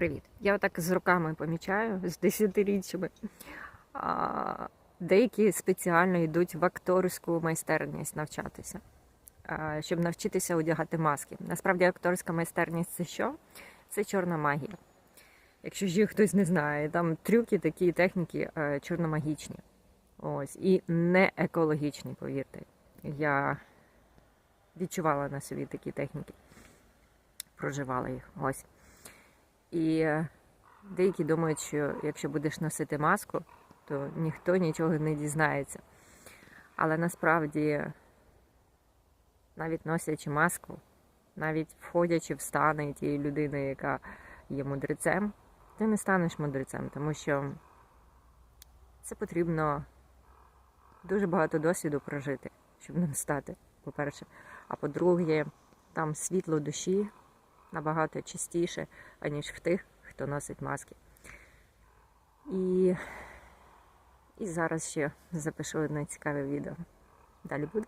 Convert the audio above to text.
Привіт. Я отак з руками помічаю з десятиріччями. Деякі спеціально йдуть в акторську майстерність навчатися, щоб навчитися одягати маски. Насправді, акторська майстерність це що? Це чорна магія. Якщо ж їх хтось не знає, там трюки, такі техніки е, чорномагічні. Ось, і не екологічні, повірте. Я відчувала на собі такі техніки, проживала їх. Ось. І деякі думають, що якщо будеш носити маску, то ніхто нічого не дізнається. Але насправді, навіть носячи маску, навіть входячи в стани тієї людини, яка є мудрецем, ти не станеш мудрецем, тому що це потрібно дуже багато досвіду прожити, щоб ним стати, по-перше. А по-друге, там світло душі набагато чистіше, аніж в тих, хто носить маски. І, і зараз ще запишу одне цікаве відео. Далі буде.